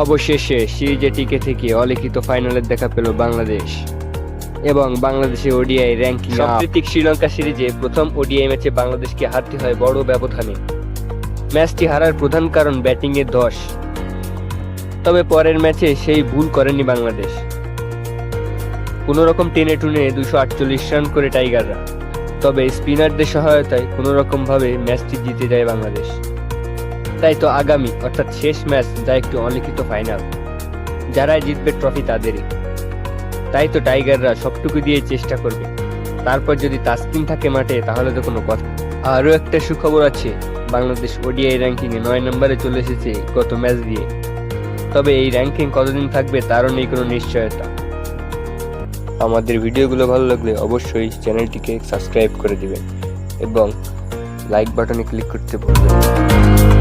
অবশেষে সিরিজে টিকে থেকে অলিখিত ফাইনালের দেখা পেল বাংলাদেশ। এবং বাংলাদেশে ওডিআই র্যাঙ্কিং সাম্প্রতিক শ্রীলঙ্কা সিরিজে প্রথম ওডিআই ম্যাচে বাংলাদেশকে হারতে হয় বড় ব্যবধানে। ম্যাচটি হারার প্রধান কারণ ব্যাটিংয়ের ধস। তবে পরের ম্যাচে সেই ভুল করেনি বাংলাদেশ। কোনো রকম টেনে টুনে দুশো আটচল্লিশ রান করে টাইগাররা। তবে স্পিনারদের সহায়তায় কোনো রকম ভাবে ম্যাচটি জিতে যায় বাংলাদেশ। তাই তো আগামী, অর্থাৎ শেষ ম্যাচ যা একটি অলিখিত ফাইনাল। যারাই জিতবে ট্রফি তাদেরই। তাই তো টাইগাররা সবটুকু দিয়ে চেষ্টা করবে। তারপর যদি তাসকিন থাকে মাঠে, তাহলে তো কোনো কথা। আরও একটা সুখবর আছে, বাংলাদেশ ওডিআই র্যাঙ্কিংয়ে নয় নম্বরে চলে এসেছে গত ম্যাচ দিয়ে। তবে এই র্যাঙ্কিং কতদিন থাকবে তারও নেই কোনো নিশ্চয়তা। আমাদের ভিডিওগুলো ভালো লাগলে অবশ্যই চ্যানেলটিকে সাবস্ক্রাইব করে দিবেন এবং লাইক বাটনে ক্লিক করতে ভুলবেন।